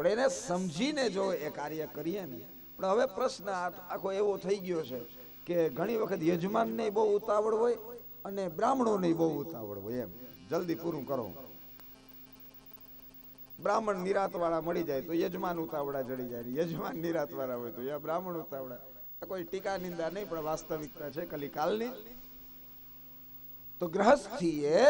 પણ એને સમજીને જો એ કાર્ય કરીએ ને, પણ હવે પ્રશ્ન આખો એવો થઈ ગયો છે કે ઘણી વખત યજમાનને બહુ ઉતાવળ હોય અને બ્રાહ્મણોને બહુ ઉતાવળ હોય એમ. જલ્દી પૂરું કરો. બ્રાહ્મણ નિરાત વાળા મળી જાય તો યજમાન ઉતાવળા જડી જાય યજમાન નિરાત વાળા હોય તો યા બ્રાહ્મણ ઉતાવળા. કોઈ ટીકા નિંદા નહીં, પણ વાસ્તવિકતા છે કલિકાલની. તો ગ્રહસ્થીએ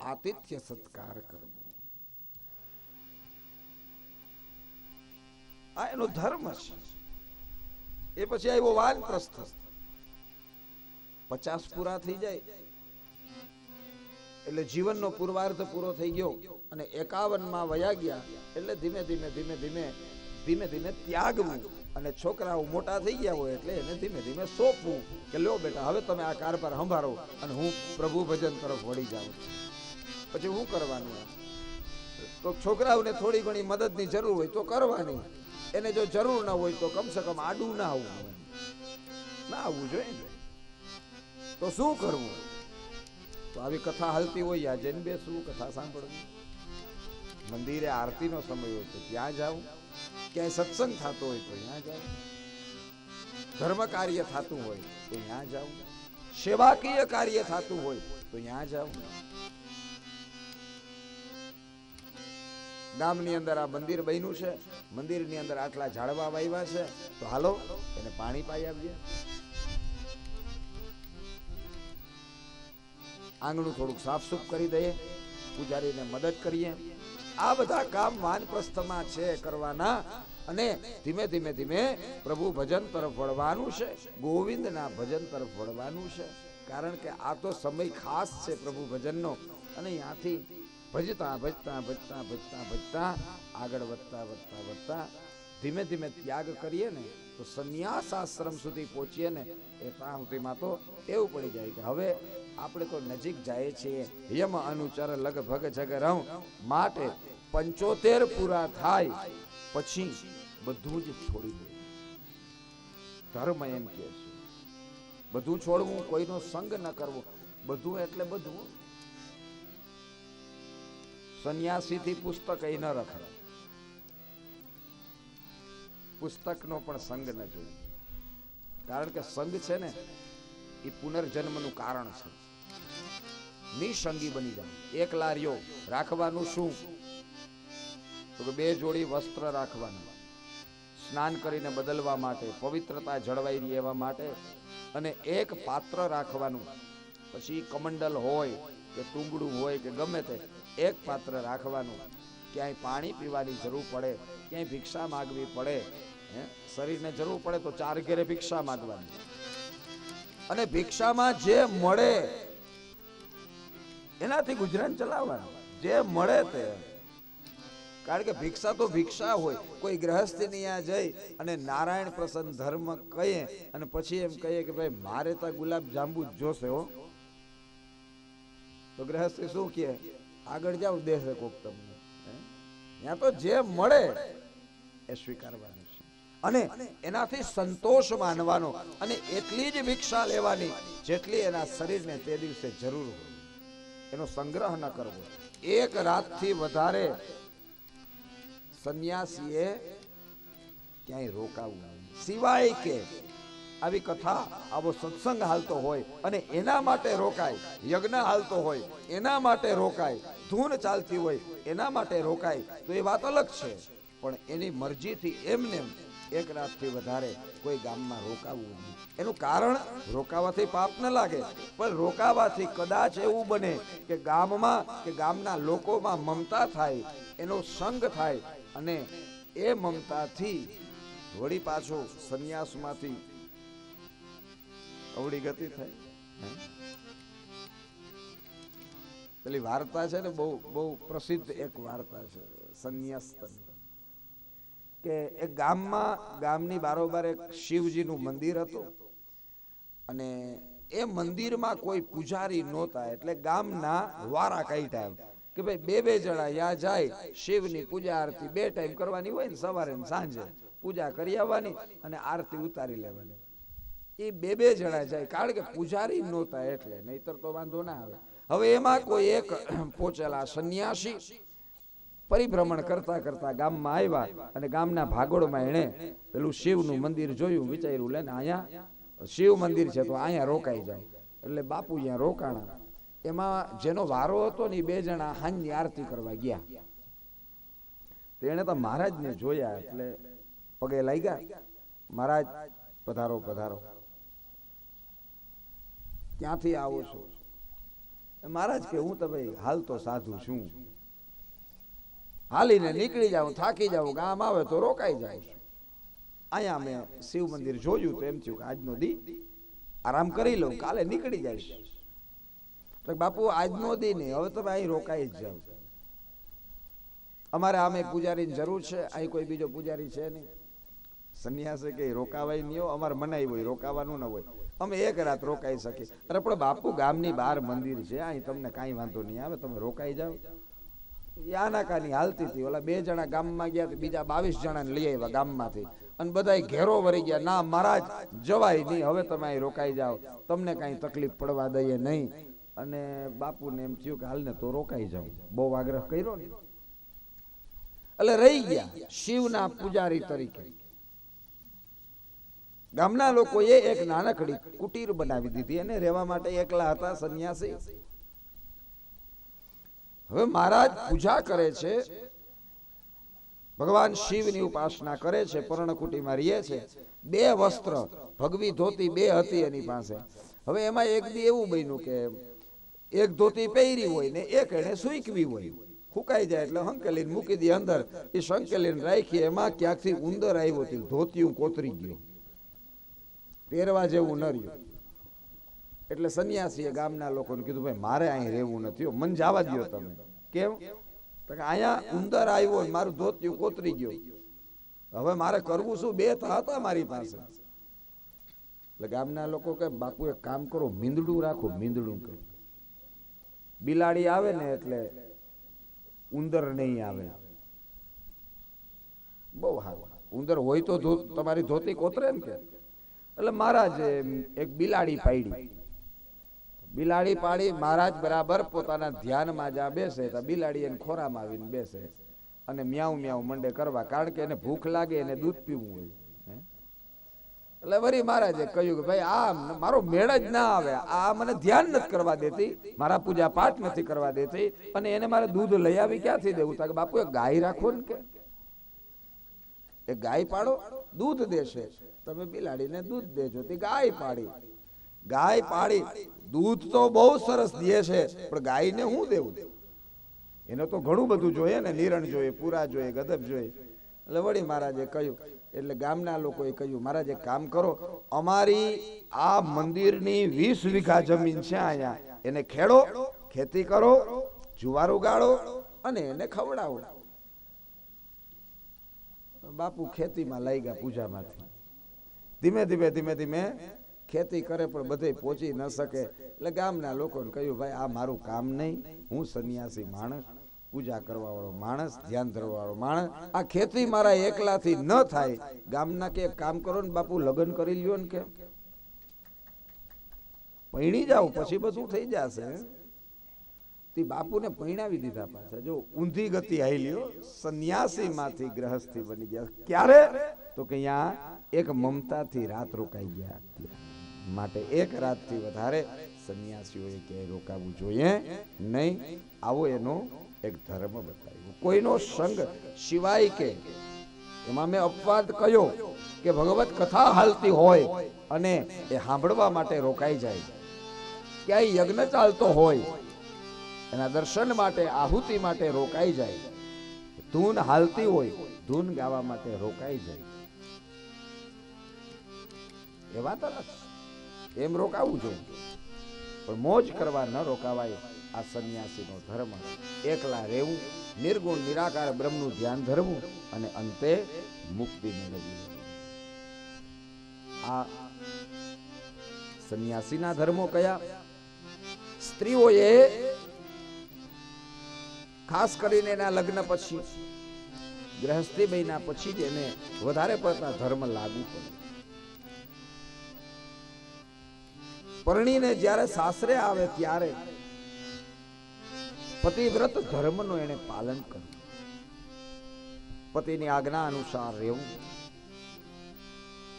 આતિથ્ય સત્કાર કરવો. આ એનો ધર્મ છે. એ પછી આવ્યો વાનપ્રસ્થ પચાસ પૂરા થઈ જાય. એટલે જીવનનો પૂર્વાર્ધ પૂરો થઈ ગયો અને એકાવનમાં વયા ગયા એટલે ધીમે ધીમે ધીમે ધીમે ધીમે ધીમે ત્યાગવું અને છોકરાઓ મોટા થઈ ગયા હોય એટલે એને ધીમે ધીમે સોંપવું કે લો બેટા, હવે તમે આ કાર પર સંભાળો અને હું પ્રભુ ભજન તરફ વળી જાઉં પછી હું કરવાનું? તો છોકરાઓને થોડી ઘણી મદદની જરૂર હોય તો કરવાની. એને જો જરૂર ના હોય તો કમસે કમ આડું ના આવવું ના આવવું જોઈએ તો શું કરવું? તો આવી કથા હાલતી હોય યા બે શું કથા સાંભળવી. મંદિરે આરતીનો સમય હોય તો ત્યાં જાવ ક્યાંય સત્સંગ થતો હોય તો ત્યાં જાવ ધર્મ કાર્ય થતું હોય તો ત્યાં જાવ સેવાકીય કાર્ય થતું હોય તો ત્યાં જાવું ગામની અંદર આ મંદિર બન્યું છે. મંદિરની અંદર આટલા ઝાડવા વાવ્યા છે. તો હાલો, એને પાણી પાઈ આવીએ. આંગણું થોડુંક સાફસૂફ કરી દઈએ. પૂજારીને મદદ કરીએ. આ બધા કામ વાનપ્રસ્થમાં છે કરવાના અને ધીમે ધીમે ધીમે પ્રભુ ભજન તરફ વળવાનું છે. ગોવિંદના ભજન તરફ વળવાનું છે. કારણ કે આ તો સમય ખાસ છે પ્રભુ ભજનનો. અને ત્યાંથી ભજતા ભજતા ભજતા ભજતા ભજતા, આગળ વધતા વધતા વધતા, ધીમે ધીમે ત્યાગ કરીએ ને, તો સંન્યાસ આશ્રમ સુધી પહોંચીએ ને, એ ત્યાં સુધીમાં તો એવું પડી જાય કે હવે આપણે તો નજીક જાય છીએ. યમ અનુચર લગભગ જગ માટે પંચોતેર પૂરા થાય, પછી બધું જ છોડી દે. ધર્મ એમ કે છે. બધું છોડવું, કોઈનો સંગ ન કરવો, બધું એટલે બધું સંન્યાસીથી પુસ્તક એ ન રખાય પુસ્તકનો પણ સંગ ન જોઈએ કારણ કે સંગ છે ને, એ પુનર્જન્મનું કારણ છે. નિસંગી બની જાય. એક લારીઓ રાખવાનું શું? તો બે જોડી વસ્ત્ર રાખવાનું. સ્નાન કરીને બદલવા માટે, પવિત્રતા જળવાઈ રહેવા માટે, અને એક પાત્ર રાખવાનું. પછી કમંડલ હોય, કે ટુંગડું હોય, કે ગમે તે એક પાત્ર રાખવાનું. ક્યાંય પાણી પીવાની જરૂર પડે, ક્યાંય ભિક્ષા માગવી પડે શરીરને જરૂર પડે તો ચાર ઘેરે ભિક્ષા માગવાની. અને ભિક્ષામાં જે મળે, એનાથી ગુજરાન ચલાવવાનું. જે મળે તે. કારણ કે ભિક્ષા તો ભિક્ષા હોય. કોઈ ગ્રહસ્થની ત્યાં જઈ અને નારાયણ પ્રસન્ન ધર્મ કહીએ અને પછી એમ કહીએ કે ભાઈ, મારે તો ગુલાબ જાંબુ જોશે હો. તો ગ્રહસ્થી શું કહે? આગળ જાવ દેશે કોક તમને. ત્યાં તો જે મળે એ સ્વીકારવાનું છે. અને એનાથી સંતોષ માનવાનો અને એટલી જ ભિક્ષા લેવાની જેટલી એના શરીરને તે દિવસે જરૂર હોય. એનો સંગ્રહ ન કરવો. એક રાતથી વધારે સંન્યાસીએ ક્યાંય રોકાવું સિવાય કે આવી કથા, આવો સત્સંગ હાલતો હોય અને એના માટે રોકાય, યજ્ઞ હાલતો હોય, એના માટે રોકાય, ધૂન ચાલતી હોય, એના માટે રોકાય, તો એ વાત અલગ છે. પણ એની મરજીથી એમને એમ એક રાતથી વધારે કોઈ ગામમાં રોકાવું નહીં. એનું કારણ, રોકાવાથી પાપ ન લાગે, પણ રોકાવાથી કદાચ એવું બને કે ગામમાં, કે ગામના લોકોમાં મમતા થાય, એનો સંગ થાય અને એ મમતાથી વળી પાછો સંન્યાસમાંથી અવળી ગતિ થાય. પેલી વાર્તા છે ને, બહુ બહુ પ્રસિદ્ધ એક વાર્તા છે, સંન્યાસ્તની. કે એક ગામમાં, ગામની બારોબાર એક શિવજીનું મંદિર હતું. અને એ મંદિરમાં કોઈ પૂજારી નહોતા, એટલે ગામના વારા કાઢ્યા એમ. કે ભાઈ, બે બે જણા યા જાય, શિવની પૂજા, આરતી, બે ટાઈમ કરવાની હોય ને, સવારે ને સાંજે પૂજા કરી આવવાની અને આરતી ઉતારી લેવાની. એ બે બે જણા જાય, કારણ કે પૂજારી નહોતા એટલે, નહીતર તો વાંધો ના આવે. હવે એમાં કોઈ એક પોચેલા સંન્યાસી પરિભ્રમણ કરતા કરતા ગામમાં આવ્યા અને ગામના ભાગોળમાં એણે પેલું શિવનું મંદિર જોયું, વિચાર્યું, લે અહીંયા શિવ મંદિર છે તો અહીંયા રોકાઈ જાય. એટલે બાપુ અહીંયા રોકાણા. એમાં જેનો વારો હતો ને બે જણા હાંજની આરતી કરવા ગયા. તો એણે તો મહારાજને જોયા એટલે પગે લાગ્યા. મહારાજ, પધારો પધારો. ક્યાંથી આવો છો? મહારાજ કે, હું તો ભાઈ હાલ તો સાધુ છું. હાલીને નીકળી જાઉં થાકી જાઉં ગામ આવે તો રોકાઈ જાય અહીંયા મેં શિવ મંદિર જોયું તો એમ થયું કે આજનો દી આરામ કરી લઉં, કાલે નીકળી જઈશ. તો બાપુ, આજનો દી નહીં, હવે તમે અહીં રોકાઈ જ જાવ અમારે આમે પૂજારીની જરૂર છે, અહીં કોઈ બીજો પૂજારી છે નહીં. સંન્યાસે કે રોકાવાય નહીં અમારે મનાઈ હોય, રોકાવાનું ન હોય. અમે એક રાત રોકાઈ શકીએ. અરે, પણ બાપુ ગામની બહાર મંદિર છે, અહીં તમને કાંઈ વાંધો નહીં આવે, તમે રોકાઈ જાઓ. યાનાકાની હાલતી હતી. ઓલા બે જણા ગામમાં ગયા બીજા બાવીસ જણાને લઈ આવ્યા ગામમાંથી. અને બધા ઘેરો વળી ગયા. ના, મહારાજ, જવાય નહીં. હવે તમે અહીં રોકાઈ જાઓ. તમને કાંઈ તકલીફ પડવા દઈએ નહીં. અને બાપુને એમ થયું કે હાલને તો રોકાઈ જાઓ. બહુ આગ્રહ કર્યો ને. એટલે રહી ગયા શિવના પૂજારી તરીકે. ગામના લોકોએ એક નાનકડી કુટીર બનાવી દીધી અને રહેવા માટે એકલા હતા, સંન્યાસી. હવે મહારાજ પૂજા કરે છે. ભગવાન શિવની ઉપાસના કરે છે, પર્ણકુટીમાં રહે છે. બે વસ્ત્ર, ભગવી ધોતી બે હતી એની પાસે. હવે એમાં એક દી એવું બન્યું કે એક ધોતી પહેરી હોય ને એક એને સૂકવી હોય. ફૂકાઈ જાય એટલે હંકેલીને મૂકી દી અંદર. એ સંકેલીને રાખી, એમાં ક્યાંકથી ઉંદર આવ્યો હતી ધોતિયું કોતરી ગયું. પહેરવા જેવું ન રહ્યું. એટલે સંન્યાસીએ ગામના લોકોને કીધું, ભાઈ, મારે અહીં રહેવું નથી મન જવા દો તમે. કેમ? તો કે અહીંયા ઉંદર આવ્યો મારું ધોતિયું કોતરી ગયો. હવે મારે કરવું શું? બે હતા મારી પાસે. એટલે ગામના લોકો કે બાપુ, એક કામ કરો, મીંદડું રાખો, મીંદડું કે બિલાડી આવે ને એટલે ઉંદર નહીં આવે. બહુ હારું. ઉંદર હોય તો તમારી ધોતી કોતરે ને કે? એટલે મહારાજ એક બિલાડી પાડી. બિલાડી પાડી, મહારાજ બરાબર પોતાના ધ્યાનમાં જ્યાં બેસે તો બિલાડી એને ખોરામાં આવીને બેસે અને મ્યાઉ મ્યાઉ મંડે કરવા. કારણ કે એને ભૂખ લાગે, એને દૂધ પીવું હોય? એટલે વરી મહારાજે કહ્યું કે ભાઈ, આ મારો મેળ જ ના આવે. આ મને ધ્યાન નથી કરવા દેતી. મારા પૂજા પાઠ નથી કરવા દેતી. અને એને મારે દૂધ લઈ આવી, ક્યાંથી દેવું? તા કે બાપુ, એક ગાય રાખો ને કે. એ ગાય પાડો. દૂધ દેશે. તમે બિલાડીને દૂધ દેજો. તે ગાય પાડી ગાય પાડી દૂધ તો બહુ સરસ દે છે, પણ ગાયને હું દેવું? એને તો ઘણું બધું જોઈએ ને. નિરણ જોઈએ, પૂરા જોઈએ, ગદબ જોઈએ. એટલે વળી મહારાજે કહ્યું, એટલે ગામના લોકોએ કહ્યું, મહારાજ એક કામ કરો. અમારી આ મંદિરની વીસ વીઘા જમીન છે અહીંયા. એને ખેડો, ખેતી કરો, જુવાર ઉગાડો અને એને ખવડાવો. બાપુ ખેતીમાં લઈ ગયા પૂજામાંથી. ધીમે ધીમે ધીમે ધીમે ખેતી કરે પણ બધે પહોંચી ન શકે. એટલે ગામના લોકોને કહ્યું, ભાઈ, આ મારું કામ નહીં. હું સંન્યાસી માણસ, પૂજા કરવા વાળો માણસ, ધ્યાન ધરવા વાળો માણસ. આ ખેતી મારા એકલાથી ન થાય. ગામના કે કામ કરો ને બાપુ લગ્ન કરી લ્યો ને કે. પૈણી જાઓ, પછી બધું થઈ જશે. તે બાપુને પરિણાવી દીધા પાછા. જો ઊંધી ગતિ આયલીઓ સંન્યાસી માંથી ગ્રહસ્થી બની ગયા. ક્યારે? તો કે અહીંયા એક મમતાથી રાત રોકાઈ ગયા. માટે એક રાતથી વધારે સંન્યાસીઓએ ક્યાંય રોકાવું જોઈએ નહીં. આવો એનો એક ધર્મ બતાવ્યો. કોઈનો સંગ સિવાય કે એમાં મેં અપવાદ કયો કે ભગવત કથા હાલતી હોય અને એ સાંભળવા માટે રોકાઈ જાય. ક્યાંય યજ્ઞ ચાલતો હોય એના દર્શન માટે, આહુતિ માટે રોકાઈ જાય. ધૂન હાલતી હોય, ધૂન ગાવા માટે રોકાઈ જાય. એવા વાત એમ રોકાવું જોઈએ. પણ મોજ કરવા ન રોકાવાય આ સંન્યાસીનો ધર્મ. એકલા રહેવું, નિર્ગુણ, નિરાકાર બ્રહ્મનું ધ્યાન ધરવું અને અંતે મુક્તિ મેળવવી. આ સંન્યાસીના ધર્મો કયા? સ્ત્રીઓએ ખાસ કરીને એના લગ્ન પછી. ગ્રહસ્થી મહિના પછી જ એને વધારે પડતા ધર્મ લાગુ પડે. પરણીને જ્યારે સાસરે આવે ત્યારે પતિવ્રત ધર્મનું એને પાલન કર્યું. પતિની આજ્ઞા અનુસાર રહેવું.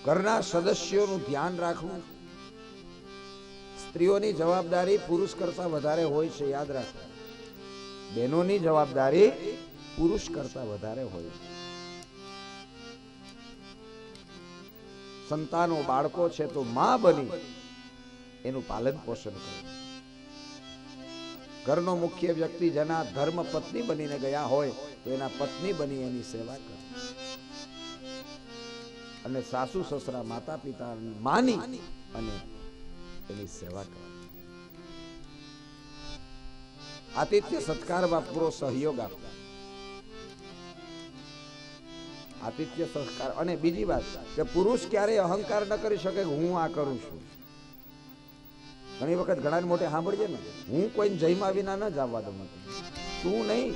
ઘરના સદસ્યોનું ધ્યાન રાખવું. સ્ત્રીઓની જવાબદારી પુરુષ કરતા વધારે હોય છે, યાદ રાખવું. બહેનોની જવાબદારી પુરુષ કરતા વધારે હોય સંતાનો, બાળકો છે તો માં બની એનું પાલન પોષણ કરે. ઘરનો મુખ્ય વ્યક્તિ જેના ધર્મ પત્ની બનીને ગયા હોય તો એના પત્ની બની એની સેવા કરે. અને સાસુ, સસરા માતા પિતા માની અને એની સેવા કરે. આતિથ્ય સત્કારમાં પૂરો સહયોગ આપતા. આતિથ્ય સંસ્કાર અને બીજી વાત કે પુરુષ ક્યારેય અહંકાર ન કરી શકે હું આ કરું છું. ઘણી વખત ઘણા મોટે સાંભળજે ને, હું કોઈને જયમાં વિના ન જવા દઉં તું નહીં.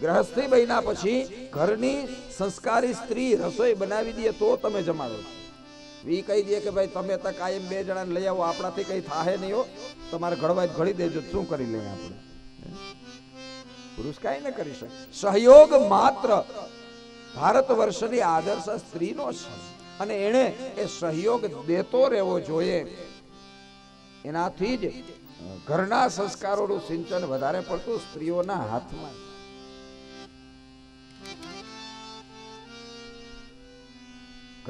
ગ્રહસ્થી બન્યા પછી ઘરની સંસ્કારી સ્ત્રી રસોઈ બનાવી દે તો તમે જમાડો છો. વી કહી દે કે ભાઈ તમે તો કાયમ બે જણાને લઈ આવો, આપણાથી કઈ થાહે નહીં તમારે ઘડવાય ઘડી દેજો, શું કરી લઈએ આપણે? પુરુષ કાંઈ ન કરી શકે. સહયોગ માત્ર ભારત વર્ષની આદર્શ સ્ત્રીનો છે. અને એણે એ સહયોગ દેતો રહેવો જોઈએ. એનાથી જ ઘરના સંસ્કારોનું સિંચન વધારે પડતું સ્ત્રીઓના હાથમાં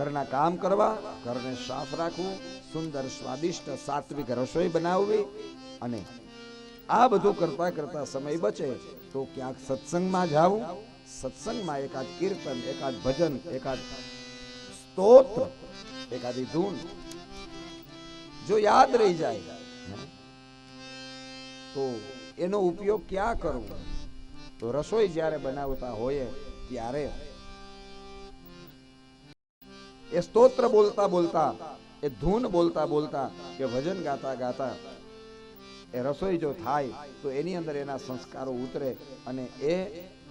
ઘરના કામ કરવા, ઘરને સાફ રાખવું, સુંદર, સ્વાદિષ્ટ સાત્વિક રસોઈ બનાવવી અને આ બધું કરતા કરતા સમય બચે તો ક્યાંક સત્સંગમાં જાવું સત્સંગમાં એકાદ કીર્તન, એકાદ ભજન, એકાદ સ્તોત્ર, એકાદી ધૂન. જો યાદ રહી જાય તો એનો ઉપયોગ ક્યાં કરવો? તો રસોઈ જ્યારે બનાવતા હોઈએ ત્યારે એ સ્તોત્ર બોલતા બોલતા એ ધૂન બોલતા બોલતા કે ભજન ગાતા ગાતા એ રસોઈ જો થાય તો એની અંદર એના સંસ્કારો ઉતરે અને એ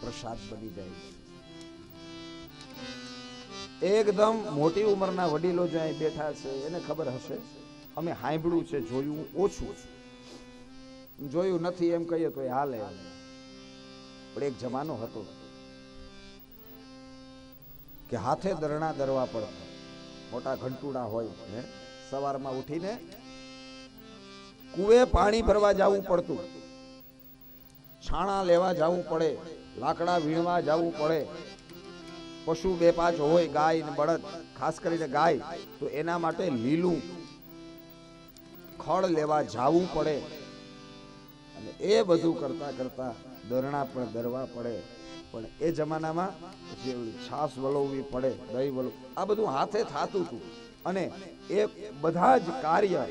પ્રસાદ બની જાય એકદમ મોટી ઉંમરના વડીલો જ્યાં બેઠા છે, એને ખબર હશે, અમે સાંભળ્યું છે, જોયું ઓછું જોયું નથી એમ કહીએ તો હાલે. પણ એક જમાનો હતો કે હાથે દરણા દરવા પડતા. મોટા ઘંટુડા હોય સવારમાં ઉઠીને કુએ પાણી ભરવા જવું પડતું. છાણા લેવા જવું પડે, લાકડા વીણવા જવું પડે. પશુ બે પાંચ હોય, ગાય ને બળદ, ખાસ કરીને ગાય, તો એના માટે લીલું ખડ લેવા જાવું પડે. અને એ બધું કરતા કરતા દરણા પણ દરવા પડે. પણ એ જમાનામાં જે છાસ વલોવવી પડે, દહીં વલો આ બધું હાથે થાતું હતું. અને એ બધા જ કાર્ય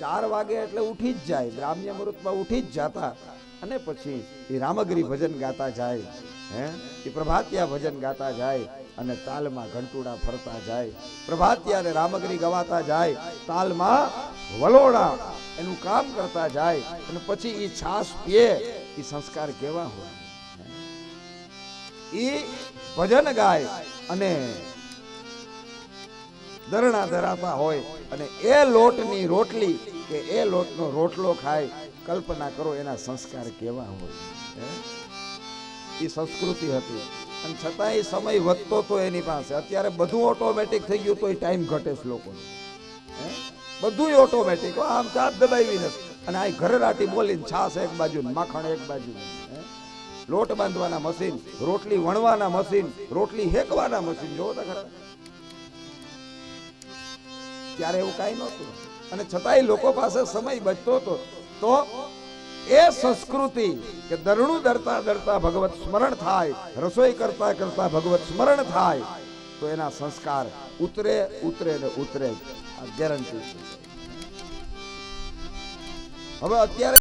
ચાર વાગે એટલે ઉઠી જ જાય બ્રાહ્મ્ય મુહૂર્તમાં ઉઠી જ જાતા. અને પછી એ રામગીરી ભજન ગાતા જાય, હે? એ પ્રભાતિયા ભજન ગાતા જાય અને તાલમાં ઘંટુડા ફરતા જાય. પ્રભાતિયા અને રામગીરી ગવાતા જાય, તાલમાં વલોડા એનું કામ કરતા જાય અને પછી એ છાસ પીએ એ સંસ્કાર કેવા હોય? એ ભજન ગાય અને ધરણા ધરાતા હોય અને એ લોટની રોટલી કે એ લોટનો રોટલો ખાય, કલ્પના કરો એના સંસ્કાર કેવા હોય એ સંસ્કૃતિ હતી. અને છતાં એ સમય વધતો તો એની પાસે. અત્યારે બધું ઓટોમેટિક થઈ ગયું તો એ ટાઈમ ઘટે છે લોકોનો? બધું ઓટોમેટિક આમ ચાપ દબાવી નથી. અને આ ઘરે રાટી બોલીને છાસ એક બાજુ માખણ એક બાજુ? લોટ બાંધવાના મશીન રોટલી વણવાના મશીન રોટલી હેકવાના મશીન જોવો તો ખરા. ત્યારે એવું કાંઈ નહોતું. અને છતાંય લોકો પાસે સમય બચતો હતો. તો એ સંસ્કૃતિ કે દરણું દરતા દરતા ભગવત સ્મરણ થાય, રસોઈ કરતા કરતા ભગવત સ્મરણ થાય, તો એના સંસ્કાર ઉતરે ઉતરે ને ઉતરે. આ ગેરંટી હવે અત્યારે